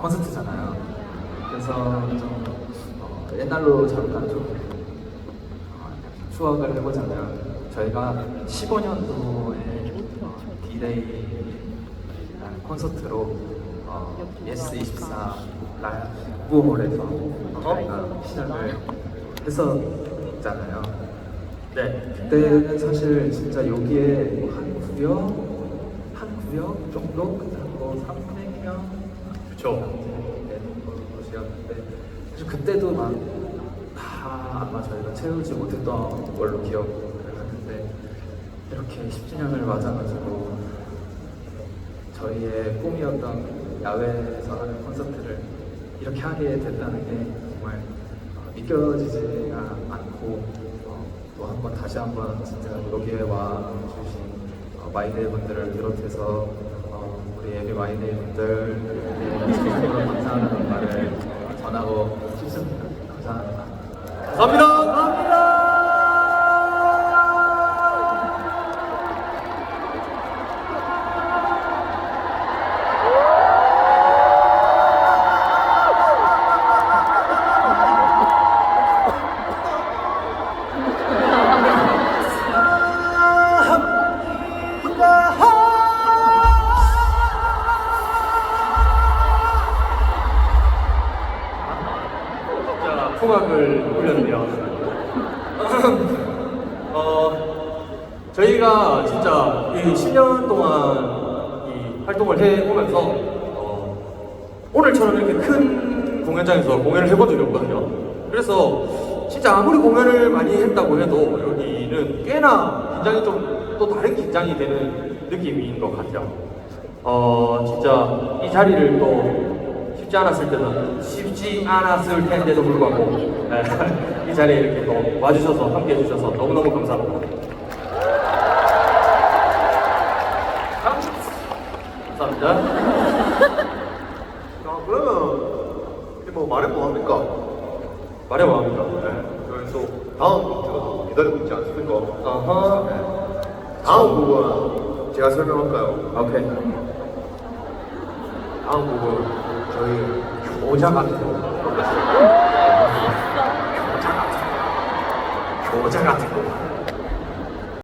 콘서트잖아요. 그래서 좀 어, 옛날로 잠깐 좀 어, 추억을 해보자면 저희가 15년도에 디데이라는 콘서트로 어, 예스24 라이브홀에서 저희가 시작을 했었잖아요. 네. 그때는 사실 진짜 여기에 뭐한 구역 한 구역 정도 뭐 300명 그쵸. 사실 그때도 막다 아마 저희가 채우지 못했던 걸로 기억을 하는데 이렇게 10주년을 맞아가지고 저희의 꿈이었던 야외에서 하는 콘서트를 이렇게 하게 됐다는 게 정말 어, 믿겨지지가 않고 어, 또 한 번 다시 한 번 진짜 여기에 와 주신 어, 마이데이 분들을 비롯해서 어, 우리 예비 마이데이 분들 진심으로 감사하다는 말을 전하고 싶습니다. 감사합니다. 자, 풍악을 올렸네요. 어, 저희가 진짜 이 10년 동안 이 활동을 해오면서 어, 오늘처럼 이렇게 큰 공연장에서 공연을 해본 적이 없거든요. 그래서 진짜 아무리 공연을 많이 했다고 해도 여기는 꽤나 긴장이 좀 또 다른 긴장이 되는 느낌인 것 같아요. 어, 진짜 이 자리를 또 쉽지 않았을 때는 쉽지 않았을 텐데도 불구하고 네, 이 자리에 이렇게 또 와주셔서 함께 해주셔서 너무너무 감사합니다. 감사합니다. 아, 그러면 이제 뭐 말해 뭐 합니까? 말해 뭐합니까? 네. 저희 또 다음 콘서트가 기다리고 있지 않습니까? 어허. 다음 곡은 제가 설명할까요? 오케이. 다음 곡은 저희 곡. 교자 같은 곡. 교자 같은 곡.